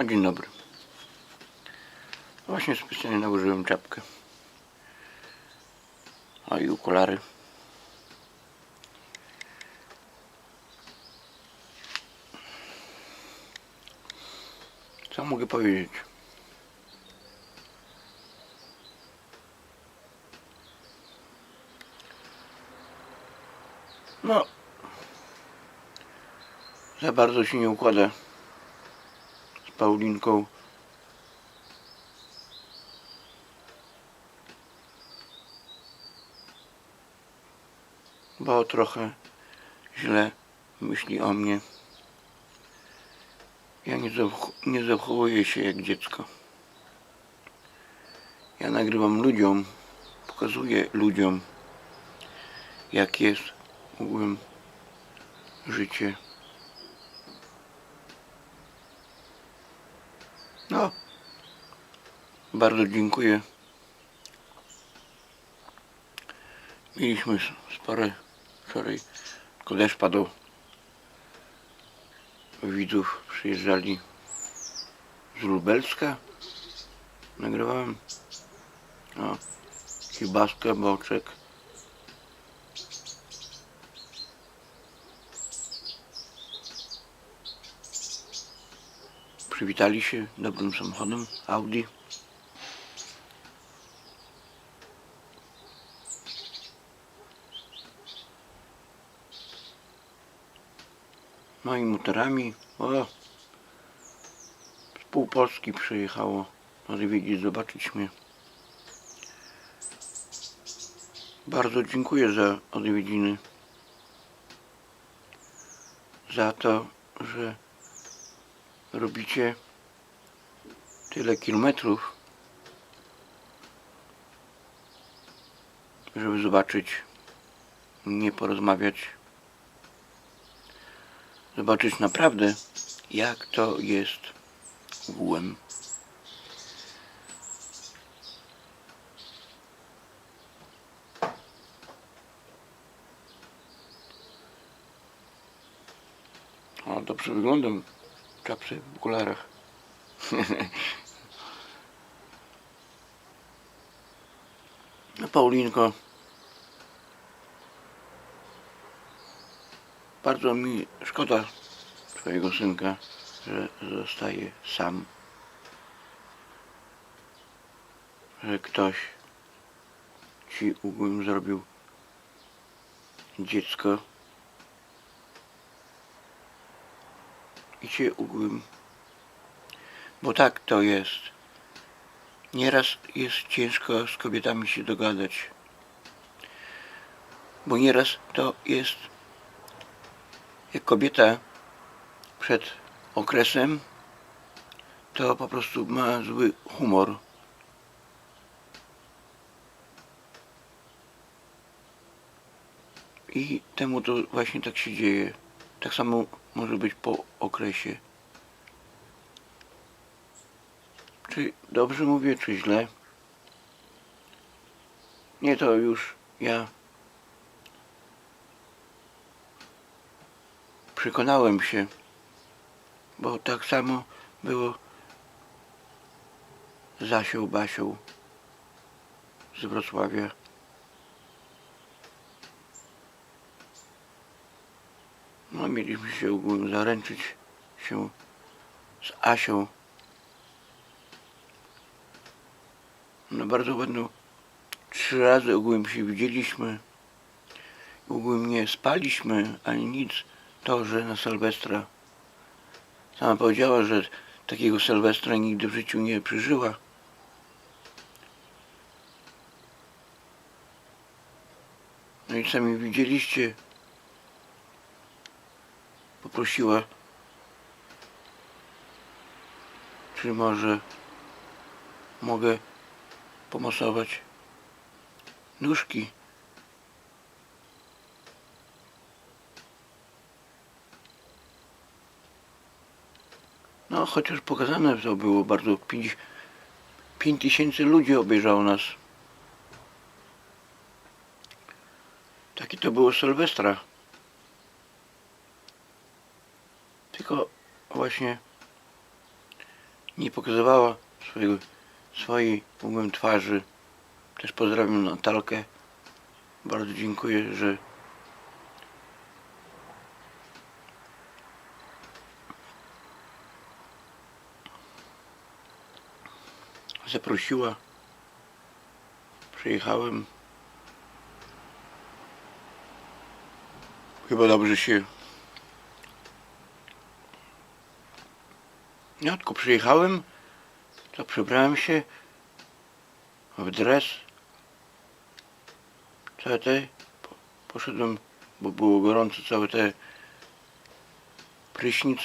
A dzień dobry. Właśnie specjalnie nałożyłem czapkę. A i okulary. Co mogę powiedzieć? No, za bardzo się nie układa Paulinką. Bo trochę źle myśli o mnie. Ja nie, zach- nie zachowuję się jak dziecko. Ja nagrywam ludziom, pokazuję ludziom, jak jest ogółem życie. No, bardzo dziękuję. Mieliśmy spore wczoraj, tylko deszcz padał. Widzów przyjeżdżali z Lubelska. Nagrywałem. O, kiełbaskę, boczek. Przywitali się dobrym samochodem Audi. No i motorami. O, z pół Polski przyjechało odwiedzić, zobaczyć mnie. Bardzo dziękuję za odwiedziny. Za to, że robicie tyle kilometrów, żeby zobaczyć mnie, porozmawiać, zobaczyć naprawdę, jak to jest ogółem. Dobrze wyglądam czapce, w okularach. No Paulinko. Bardzo mi szkoda twojego synka, że zostaje sam. Że ktoś ci ugłym zrobił dziecko cię ugłym. Bo tak to jest. Nieraz jest ciężko z kobietami się dogadać. Bo nieraz to jest jak kobieta przed okresem to po prostu ma zły humor. I temu to właśnie tak się dzieje. Tak samo może być po okresie. Czy dobrze mówię, czy źle? Nie, to już ja przekonałem się, bo tak samo było z Zasią Basią z Wrocławia. No, mieliśmy się ogólnie zaręczyć się z Asią. No bardzo ładno. Trzy razy ogółem się widzieliśmy. Ogółem nie spaliśmy ani nic. To, że na Sylwestra. Sama powiedziała, że takiego Sylwestra nigdy w życiu nie przeżyła. No i sami widzieliście. Poprosiła, czy może mogę pomasować nóżki. No, chociaż pokazane to było bardzo. 5, 5 tysięcy ludzi obejrzało nas. Takie to było Sylwestra. Tylko właśnie nie pokazywała swojego, swojej ugłem twarzy. Też pozdrawiam Natalkę. Bardzo dziękuję, że zaprosiła. Przyjechałem. Chyba dobrze się. Ja tylko przyjechałem, to przebrałem się w dres. Całe te. po- Poszedłem, bo było gorąco, całe te prysznic.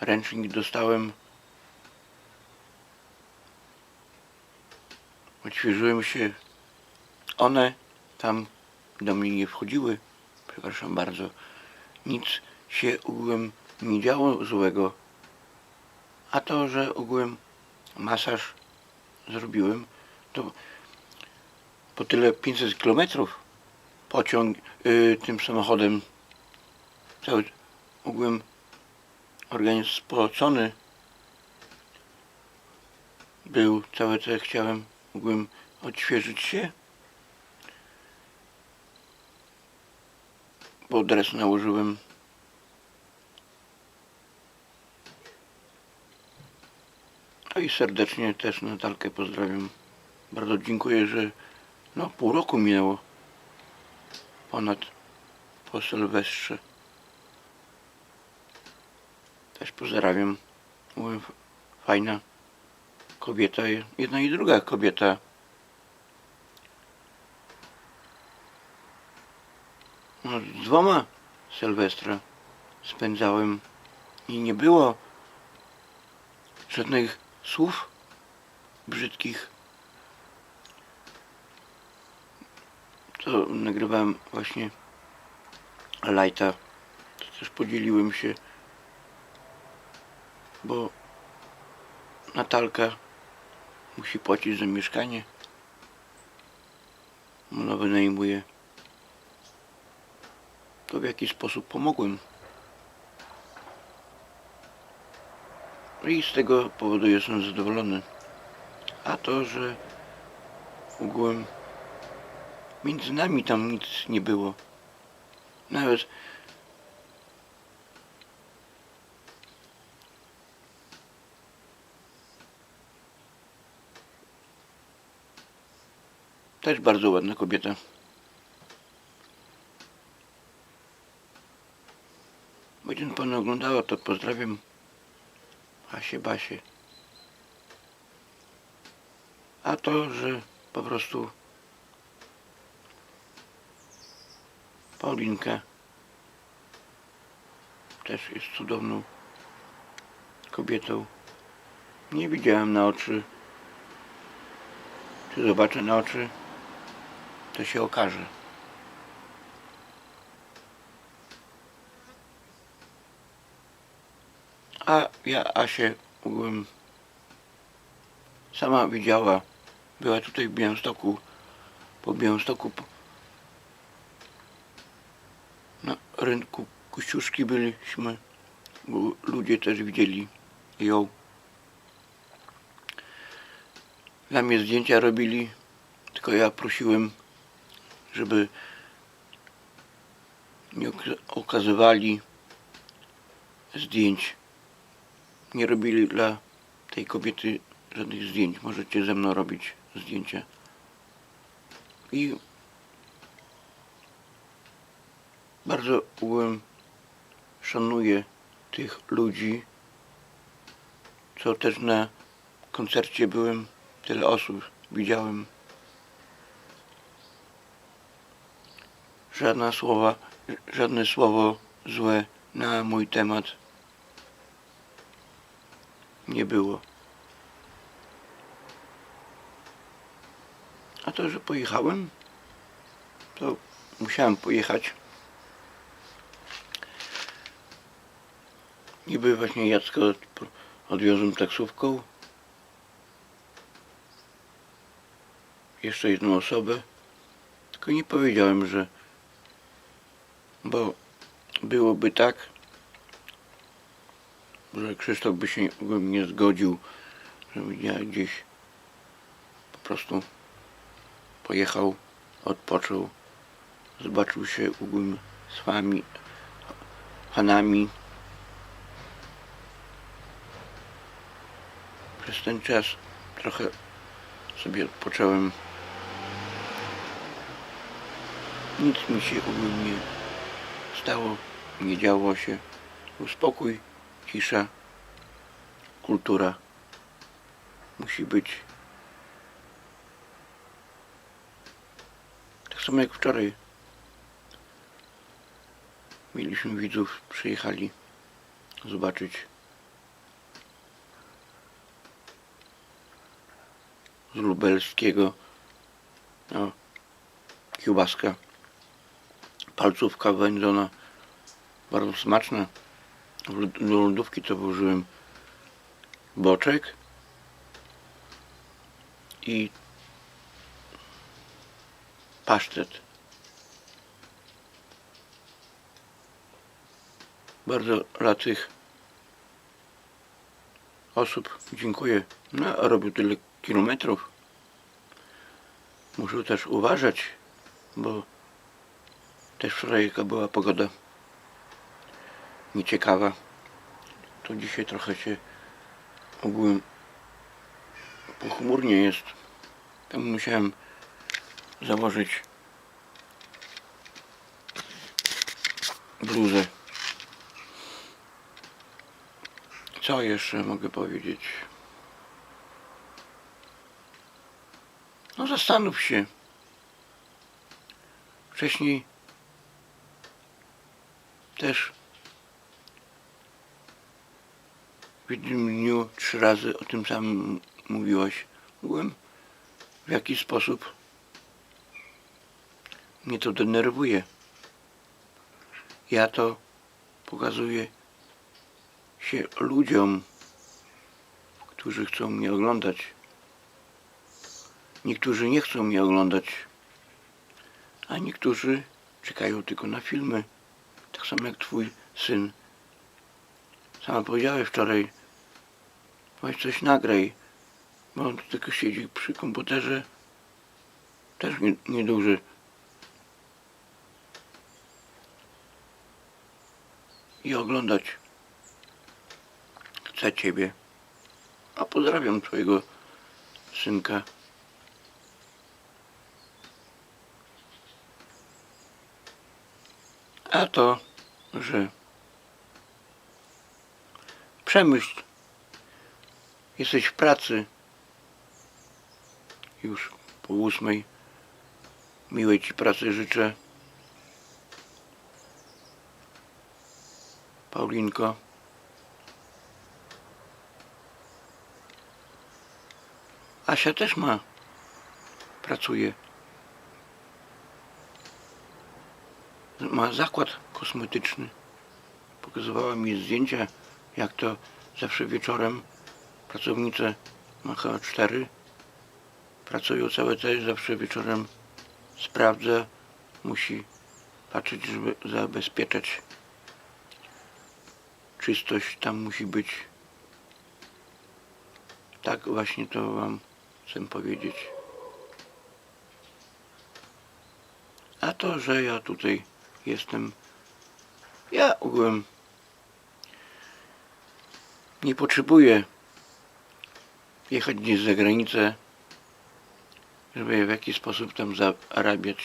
Ręcznik dostałem. Odświeżyłem się. One tam do mnie nie wchodziły. Przepraszam bardzo. Nic się ogółem nie działo złego. A to, że ogółem masaż zrobiłem, to po tyle 500 kilometrów pociąg y, tym samochodem cały ogółem organizm spocony był, całe te chciałem mogłem odświeżyć się bo dres nałożyłem i serdecznie też Natalkę pozdrawiam. Bardzo dziękuję, że no pół roku minęło. Ponad po Sylwestrze. Też pozdrawiam. Mówię, fajna kobieta, jedna i druga kobieta. No, z dwoma Sylwestra spędzałem i nie było żadnych słów brzydkich. To nagrywałem właśnie lajta. To też podzieliłem się, bo Natalka musi płacić za mieszkanie. Ona wynajmuje. To w jaki sposób pomogłem. I z tego powodu jestem zadowolony. A to, że ogółem między nami tam nic nie było. Nawet Też bardzo ładna kobieta. Będzie pan oglądała, to pozdrawiam Asię Basię. A to, że po prostu Paulinka też jest cudowną kobietą. Nie widziałem na oczy. Czy zobaczę na oczy? to się okaże. A ja Asię ogółem sama widziała. Była tutaj w Białymstoku. Po Białymstoku po, na rynku Kościuszki byliśmy. Bo ludzie też widzieli ją. Dla mnie zdjęcia robili. Tylko ja prosiłem żeby nie oka- okazywali zdjęć. Nie robili dla tej kobiety żadnych zdjęć. Możecie ze mną robić zdjęcia. I bardzo byłem, szanuję tych ludzi, co też na koncercie byłem, tyle osób widziałem. żadne słowa, żadne słowo złe na mój temat nie było. A to, że pojechałem, to musiałem pojechać. Niby właśnie Jacka od- odwiozłem taksówką. Jeszcze jedną osobę. Tylko nie powiedziałem, że bo byłoby tak, że Krzysztof by się nie zgodził, żebym ja gdzieś po prostu pojechał, odpoczął, zobaczył się ogólnie z wami, fanami. Przez ten czas trochę sobie odpocząłem. Nic mi się ogólnie stało, nie działo się. Był spokój, cisza, kultura. Musi być. Tak samo jak wczoraj. Mieliśmy widzów, przyjechali zobaczyć z lubelskiego no, kiełbaska palcówka wędzona bardzo smaczna do lodówki to włożyłem boczek i pasztet. Bardzo dla tych osób dziękuję. No, robił tyle kilometrów. Muszę też uważać bo też wczoraj jaka była pogoda nieciekawa to dzisiaj trochę się ogółem pochmurnie jest. Musiałem założyć bluzę. Co jeszcze mogę powiedzieć? No zastanów się. Wcześniej też w jednym dniu trzy razy o tym samym mówiłaś. Byłem w jaki sposób mnie to denerwuje. Ja to pokazuję się ludziom, którzy chcą mnie oglądać. Niektórzy nie chcą mnie oglądać, a niektórzy czekają tylko na filmy. Tak samo jak twój syn. Sama powiedziałeś wczoraj, weź coś nagraj, bo on tylko siedzi przy komputerze. Też nie- nieduży. I oglądać chce ciebie. A pozdrawiam twojego synka. A to, że przemyśl, jesteś w pracy już po ósmej. Miłej ci pracy życzę. Paulinko. Asia też ma. Pracuje. ma zakład kosmetyczny. Pokazywała mi zdjęcia, jak to zawsze wieczorem pracownice ma chyba cztery pracują całe te, zawsze wieczorem sprawdza, musi patrzeć, żeby zabezpieczać czystość, tam musi być. Tak właśnie to wam chcę powiedzieć. A to, że ja tutaj jestem. Ja ogółem nie potrzebuję jechać gdzieś za granicę, żeby w jakiś sposób tam zarabiać.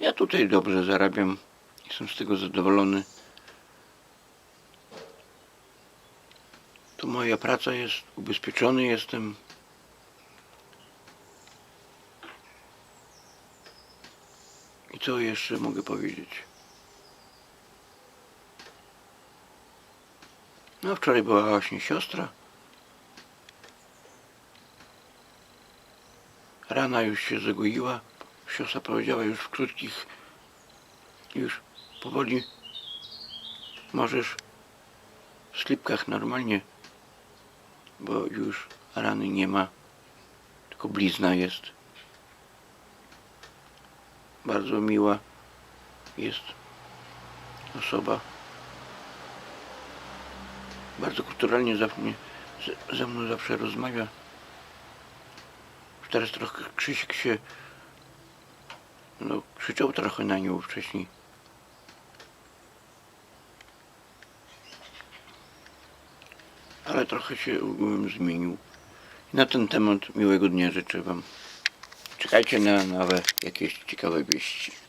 Ja tutaj dobrze zarabiam. Jestem z tego zadowolony. To moja praca jest, ubezpieczony jestem. I co jeszcze mogę powiedzieć? No wczoraj była właśnie siostra. Rana już się zagoiła. Siostra powiedziała już w krótkich, już powoli możesz w slipkach normalnie, bo już rany nie ma, tylko blizna jest. Bardzo miła jest osoba. Bardzo kulturalnie za ze mną zawsze rozmawia. Teraz trochę Krzysiek się no, krzyczał trochę na nią wcześniej. Ale trochę się ogółem zmienił. Na ten temat miłego dnia życzę Wam. Czekajcie na nowe jakieś ciekawe wieści.